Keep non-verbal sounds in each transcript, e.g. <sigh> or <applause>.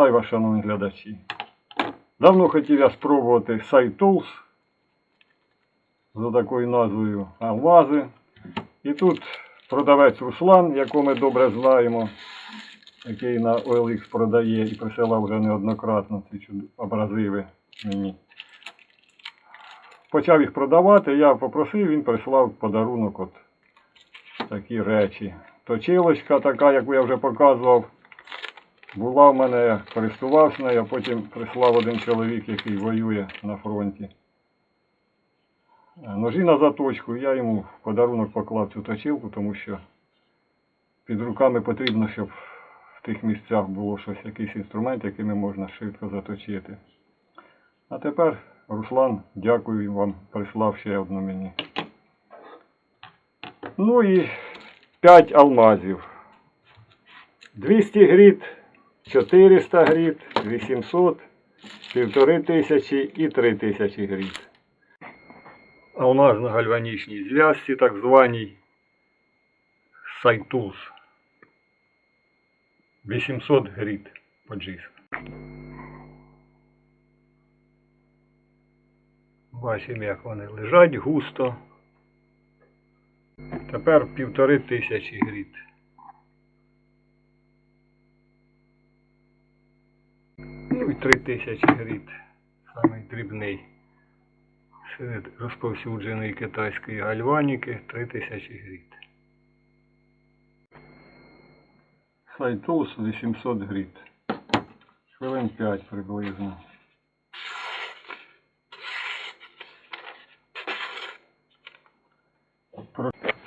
Вітаю вас, шановні глядачі. Давно хотів я спробувати Site за такою назвою Алмази. І тут продавець Руслан, якого ми добре знаємо, який на OLX продає і присилав вже неоднократно ці абразиви мені. Почав їх продавати, я попросив, він прислав подарунок от такі речі. Точилочка така, яку я вже показував, була в мене, користувався нею, потім прислав один чоловік, який воює на фронті. Ножі на заточку, я йому в подарунок поклав цю точилку, тому що під руками потрібно, щоб в тих місцях було щось, якийсь інструмент, якими можна швидко заточити. А тепер, Руслан, дякую вам, прислав ще одну мені. Ну і 5 алмазів. 200 гріт, 400 гріт, 800, 1500 і 3000 гріт. А у нас на гальванічній зв'язці так званій Сайтулс. 800 гріт по джис. Бачимо, як вони лежать густо. Тепер півтори тисячі гріт. Ну і три тисячі гріт. Самий дрібний. Серед розповсюдженої китайської гальваніки 3000 гріт. Сайтус 800 гріт. Хвилин 5 приблизно.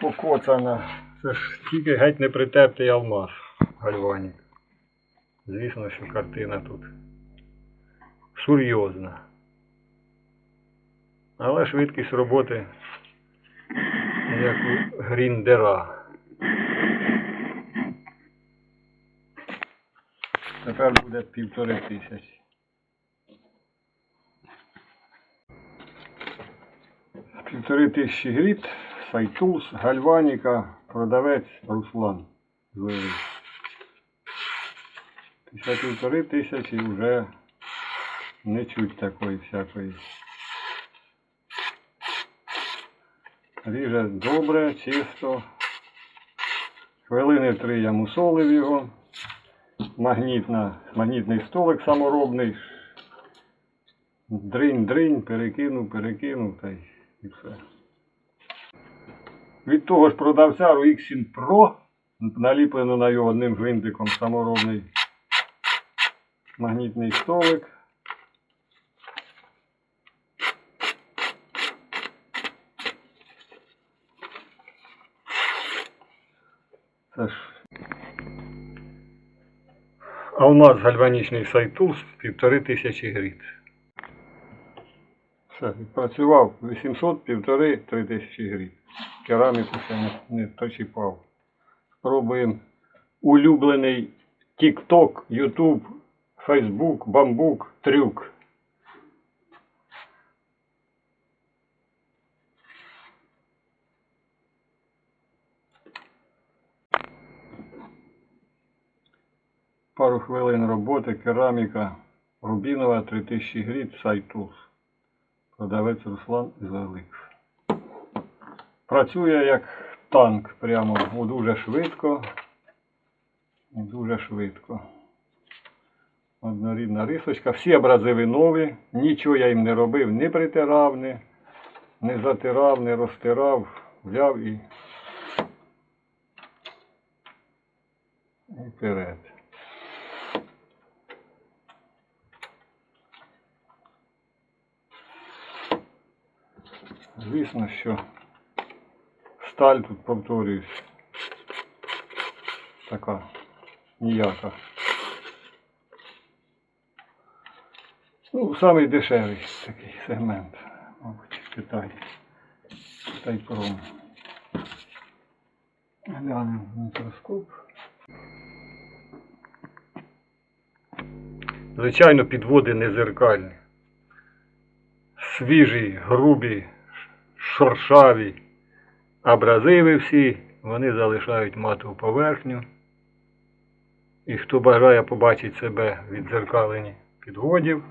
Покоцана. Це ж тільки геть не притертий алмаз гальванік. Звісно, що картина тут серйозна. Але швидкість роботи як у гріндера. Тепер буде півтори тисячі. Півтори тисячі гріт, сайтулс, гальваніка, продавець Руслан. Після півтори тисячі вже не чуть такої всякої. Ріже добре, чисто. Хвилини три я мусолив його. Магнітна, магнітний столик саморобний. Дринь-дринь, перекинув, перекинув та й і все. Від того ж продавця Ruixin Pro наліплено на його одним гвинтиком саморобний магнітний столик. А у нас гальванічний сайтус півтори тисячі гріт. Все, відпрацював 800, півтори, три тисячі гріт. Кераміку ще не, не точіпав. Спробуємо улюблений TikTok, YouTube, Facebook, бамбук, трюк. Пару хвилин роботи, кераміка, рубінова 3000 гріт, сайтус. Продавець Руслан із. Працює як танк прямо дуже швидко. І дуже швидко. Однорідна рисочка. Всі абразиви нові. Нічого я їм не робив, не притирав, не, не затирав, не розтирав. Взяв і. І вперед. Звісно, що сталь тут повторююсь. Така ніяка. Ну, самий дешевий такий сегмент, мабуть, Китай. Китайпром. Глянемо мікроскоп. Звичайно, підводи не зеркальні. Свіжі, грубі, шершаві абразиви всі, вони залишають матову поверхню І хто бажає побачити себе в віддзеркаленні підводів,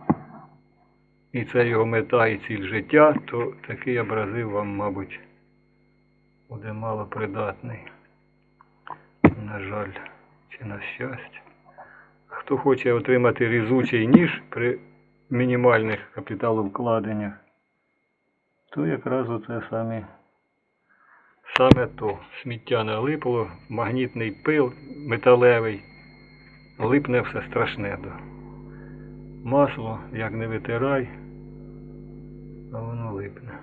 і це його мета і ціль життя, то такий абразив вам, мабуть, буде мало придатний. На жаль, чи на щастя. Хто хоче отримати різучий ніж при мінімальних капіталовкладеннях, то якраз оце самі, саме то. Сміття налипло, магнітний пил металевий, липне все страшне до. Масло, як не витирай, а воно липне.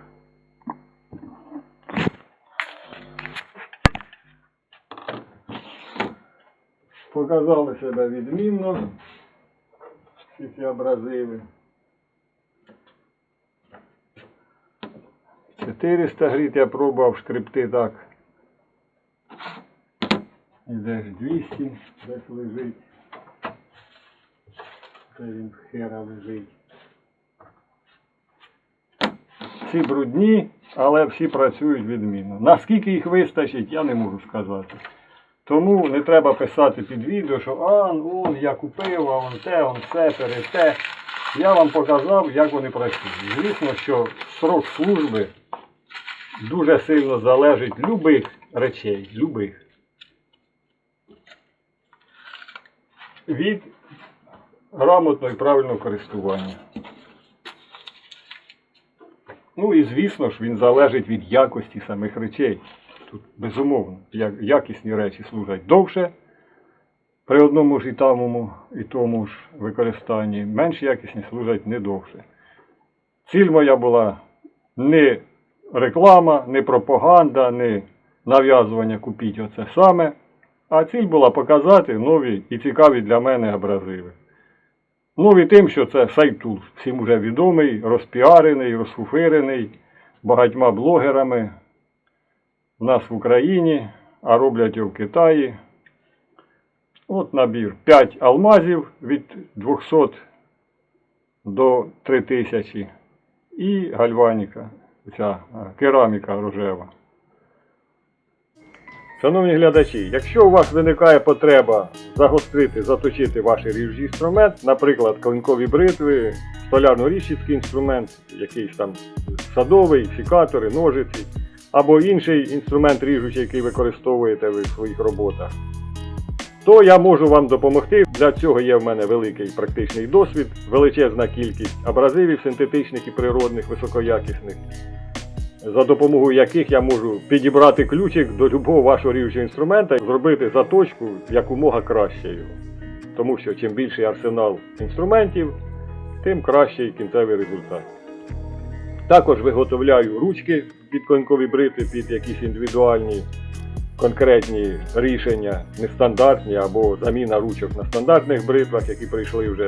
Показали себе відмінно. Всі ці абразиви. 400 грит я пробував шкребти так. І десь 200 десь лежить. Це він хера лежить. Всі брудні, але всі працюють відмінно. Наскільки їх вистачить, я не можу сказати. Тому не треба писати під відео, що а, он, я купив, а он те, он все, перете. Я вам показав, як вони працюють. Звісно, що срок служби дуже сильно залежить любих речей, любих. Від грамотного і правильного користування. Ну і звісно ж він залежить від якості самих речей. Тут безумовно, якісні речі служать довше при одному ж і тому, і тому ж використанні, менш якісні служать не довше. Ціль моя була не реклама, не пропаганда, не нав'язування купіть оце саме, а ціль була показати нові і цікаві для мене абразиви. Нові тим, що це Сайтул, всім уже відомий, розпіарений, розфуфирений багатьма блогерами в нас в Україні, а роблять його в Китаї. От набір 5 алмазів від 200 до 3000 і гальваніка, ця кераміка рожева. Шановні глядачі, якщо у вас виникає потреба загострити, заточити ваш ріжучий інструмент, наприклад, клинкові бритви, столярно-ріжчицький інструмент, якийсь там садовий, фікатори, ножиці, або інший інструмент ріжучий, який використовуєте ви в своїх роботах, то я можу вам допомогти. Для цього є в мене великий практичний досвід, величезна кількість абразивів синтетичних і природних, високоякісних за допомогою яких я можу підібрати ключик до любого вашого ріжучого інструмента і зробити заточку якомога краще його. Тому що чим більший арсенал інструментів, тим кращий кінцевий результат. Також виготовляю ручки під конькові брити, під якісь індивідуальні конкретні рішення, нестандартні або заміна ручок на стандартних бритвах, які прийшли вже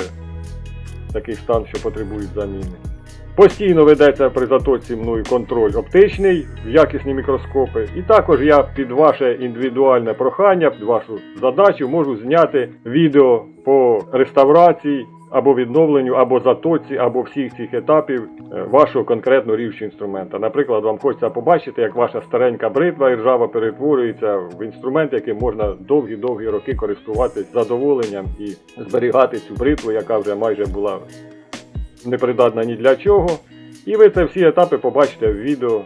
в такий стан, що потребують заміни. Постійно ведеться при заточці мною контроль оптичний, якісні мікроскопи. І також я під ваше індивідуальне прохання, під вашу задачу можу зняти відео по реставрації або відновленню, або заточці, або всіх цих етапів е, вашого конкретно ріжучого інструмента. Наприклад, вам хочеться побачити, як ваша старенька бритва і ржава перетворюється в інструмент, яким можна довгі-довгі роки користуватись задоволенням і зберігати цю бритву, яка вже майже була непридатна ні для чого. І ви це всі етапи побачите в відео.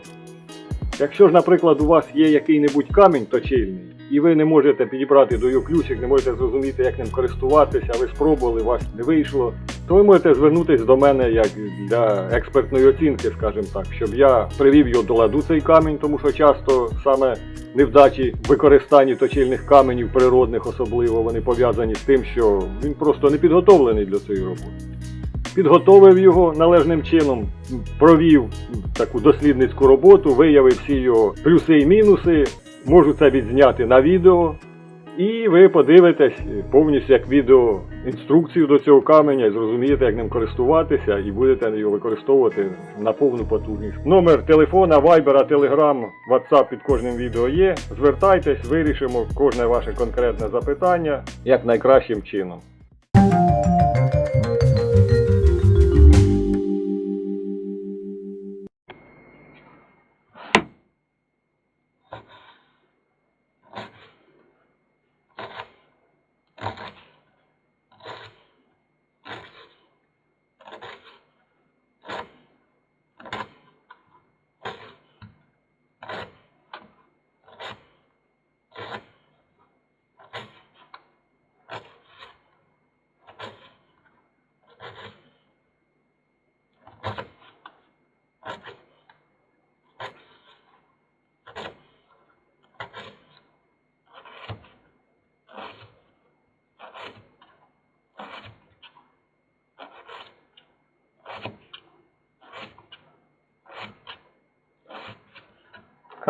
Якщо ж, наприклад, у вас є який-небудь камінь точильний, і ви не можете підібрати до його ключик, не можете зрозуміти, як ним користуватися, ви спробували, у вас не вийшло, то ви можете звернутися до мене як для експертної оцінки, скажімо так, щоб я привів його до ладу цей камінь, тому що часто саме невдачі в використанні точильних каменів природних особливо вони пов'язані з тим, що він просто не підготовлений для цієї роботи підготовив його належним чином, провів таку дослідницьку роботу, виявив всі його плюси і мінуси, можу це відзняти на відео. І ви подивитесь повністю як відео інструкцію до цього каменя і зрозумієте, як ним користуватися, і будете його використовувати на повну потужність. Номер телефона, вайбера, телеграм, ватсап під кожним відео є. Звертайтесь, вирішимо кожне ваше конкретне запитання як найкращим чином.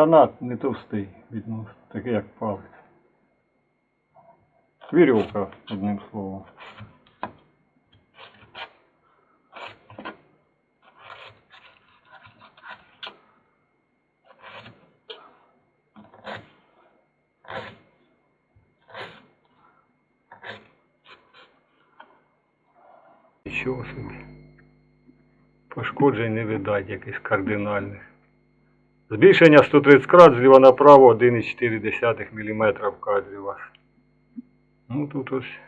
Канат не товстий відносно, такий як палець. Вірьовка, одним словом. Нічого собі. Пошкоджень не видать якихось кардинальних. Збільшення 130 крат зліва направо 1,4 мм в кадрі у вас. Ну тут ось.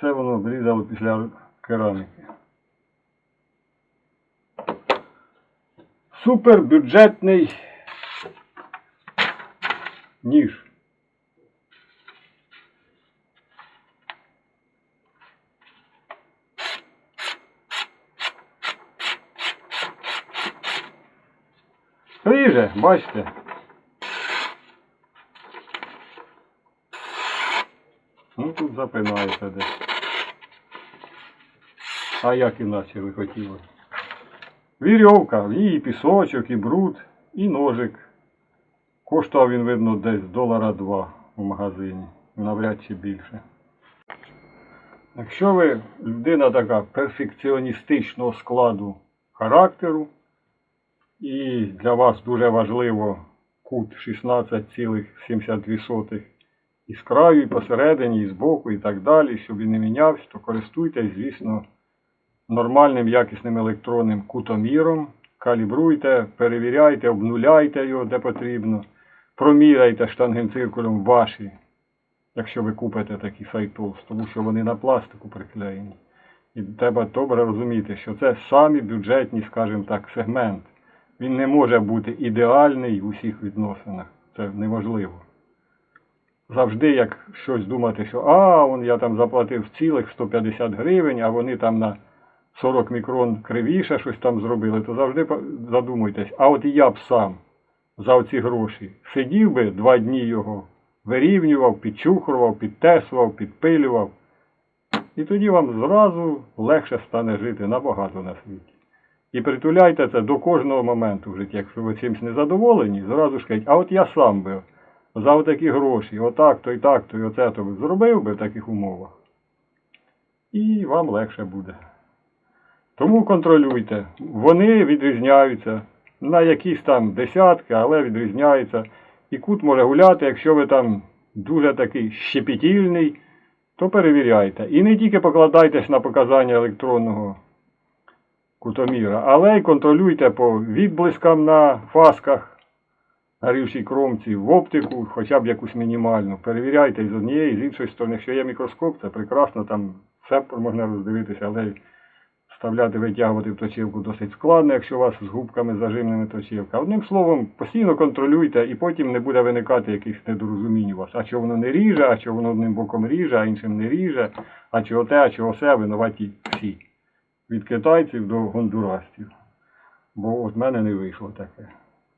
Це воно обрізало після кераміки. Супербюджетний ніж. Ріже, бачите. Ну тут запинається десь. А як іначе ви хотіли? Вірьовка, і пісочок, і бруд, і ножик. Коштував він, видно, десь долара два у магазині. Навряд чи більше. Якщо ви людина така перфекціоністичного складу характеру, і для вас дуже важливо кут 16,72 і з краю, і посередині, і збоку, і так далі, щоб він не мінявся, то користуйтесь, звісно, нормальним якісним електронним кутоміром. Калібруйте, перевіряйте, обнуляйте його де потрібно, проміряйте штангенциркулем ваші, якщо ви купите такі сайтовс, тому що вони на пластику приклеєні. І треба добре розуміти, що це самі бюджетні, скажімо так, сегмент. Він не може бути ідеальний в усіх відносинах. Це неможливо. Завжди, як щось думати, що а, он я там заплатив цілих 150 гривень, а вони там на 40 мікрон кривіше щось там зробили, то завжди задумуйтесь, а от я б сам за оці гроші сидів би два дні його, вирівнював, підчухрував, підтесував, підпилював. І тоді вам зразу легше стане жити набагато на світі. І притуляйте це до кожного моменту в житті. Якщо ви чимось не задоволені, зразу ж кажіть, а от я сам би за отакі гроші, отак, то і так, то і оце, то би зробив би в таких умовах. І вам легше буде. Тому контролюйте. Вони відрізняються на якісь там десятки, але відрізняються. І кут може гуляти, якщо ви там дуже такий щепетільний, то перевіряйте. І не тільки покладайтесь на показання електронного кутоміра, але й контролюйте по відблискам на фасках, на рівшій кромці, в оптику, хоча б якусь мінімальну. Перевіряйте з однієї, з іншої сторони. Якщо є мікроскоп, це прекрасно, там все можна роздивитися, але вставляти, витягувати в точилку досить складно, якщо у вас з губками зажимними точилка. Одним словом, постійно контролюйте і потім не буде виникати якихось недорозумінь у вас. А що воно не ріже, а що воно одним боком ріже, а іншим не ріже, а чого те, а чого все, винуваті всі. Від китайців до гондурастів. Бо от мене не вийшло таке.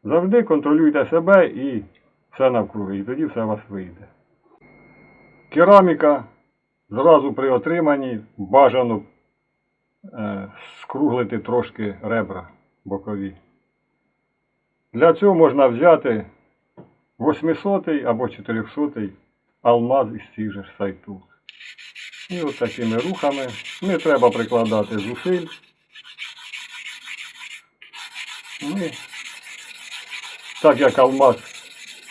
Завжди контролюйте себе і все навкруги, і тоді все у вас вийде. Кераміка зразу при отриманні бажано е, скруглити трошки ребра бокові. Для цього можна взяти 800 або 400 алмаз із цих же сайту. І от такими рухами не треба прикладати зусиль. Ми, так як алмаз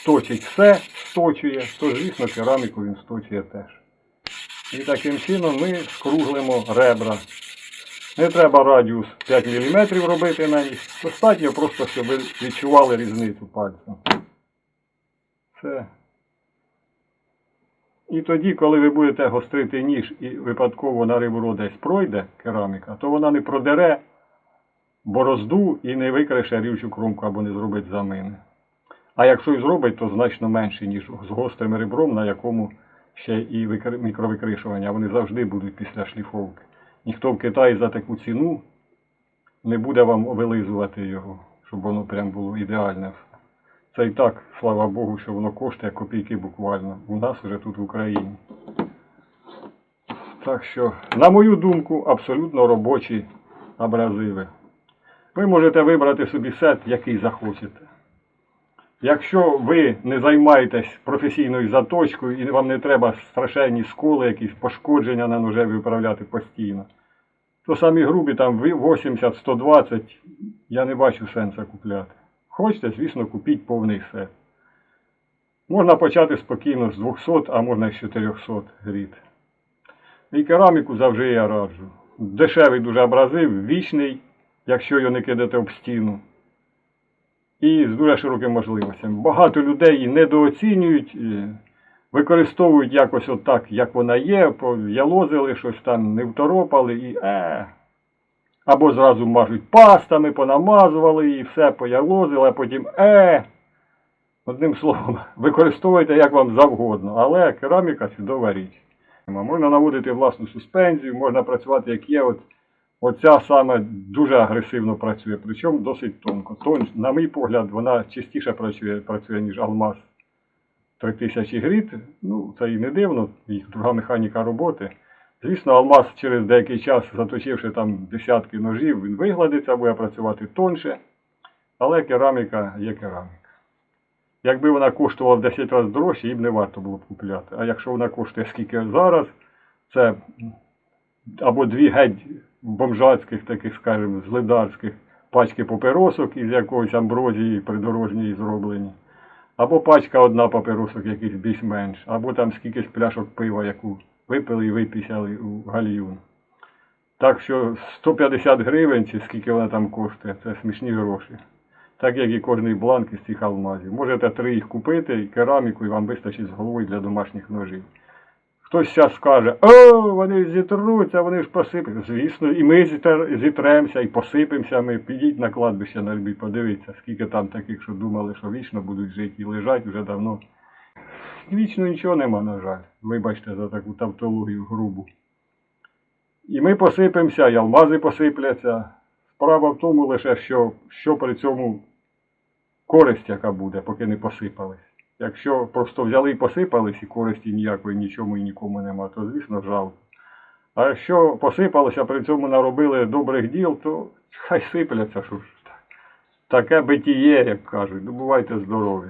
точить все, сточує, то звісно кераміку він сточує теж. І таким чином ми скруглимо ребра. Не треба радіус 5 мм робити на них. Достатньо просто, щоб ви відчували різницю пальцем. Все. І тоді, коли ви будете гострити ніж і випадково на ребро десь пройде кераміка, то вона не продере борозду і не викрише рівчу кромку або не зробить замини. А якщо і зробить, то значно менше, ніж з гострим ребром, на якому ще і мікровикришування. Вони завжди будуть після шліфовки. Ніхто в Китаї за таку ціну не буде вам вилизувати його, щоб воно прям було ідеальне. Це і так, слава Богу, що воно коштує копійки буквально. У нас вже тут в Україні. Так що, на мою думку, абсолютно робочі абразиви. ви можете вибрати собі сет, який захочете. Якщо ви не займаєтесь професійною заточкою і вам не треба страшенні сколи, якісь пошкодження на ножеві виправляти постійно, то самі грубі там 80-120 я не бачу сенсу купляти. Хочете, звісно, купіть повний сет. Можна почати спокійно з 200, а можна з 400 гріт. І кераміку завжди я раджу. Дешевий дуже абразив, вічний, якщо його не кидати об стіну. І з дуже широкими можливостями. Багато людей її недооцінюють, використовують якось отак, як вона є, ялозили щось там, не второпали і е. Або зразу мажуть пастами, понамазували і все поялозили, а потім е. Одним словом, <laughs> використовуйте як вам завгодно, але кераміка чудова річ. Можна наводити власну суспензію, можна працювати як є. От, оця саме дуже агресивно працює, причому досить тонко. Тон, на мій погляд, вона частіше працює, працює ніж алмаз 3000 гріт. Ну, це і не дивно, їх друга механіка роботи. Звісно, алмаз через деякий час, заточивши там десятки ножів, він вигладиться, буде працювати тонше, але кераміка є кераміка. Якби вона коштувала в 10 разів дорожче, їй не варто було б купляти. А якщо вона коштує скільки зараз, це або дві геть бомжацьких, таких, скажімо, злидарських пачки папиросок із якоїсь амброзії придорожньої зроблені, або пачка одна папиросок якийсь більш-менш, або там скількись пляшок пива, яку випили і випісяли у гальюн. Так що 150 гривень, чи скільки вона там коштує, це смішні гроші. Так як і кожний бланк із цих алмазів. Можете три їх купити, і кераміку, і вам вистачить з головою для домашніх ножів. Хтось зараз скаже, о, вони зітруться, вони ж посипляться. Звісно, і ми зітремося, і посипемося. Ми підіть на кладбище на Львів, подивіться, скільки там таких, що думали, що вічно будуть жити і лежать вже давно. Вічно нічого нема, на жаль. Вибачте за таку тавтологію грубу. І ми посипемося, і алмази посипляться. Справа в тому лише, що, що при цьому користь, яка буде, поки не посипались. Якщо просто взяли і посипались, і користі ніякої нічому і нікому нема, то звісно жалко. А якщо посипалося, при цьому наробили добрих діл, то хай сипляться, що ж. Таке битіє, як кажуть. Ну, бувайте здорові.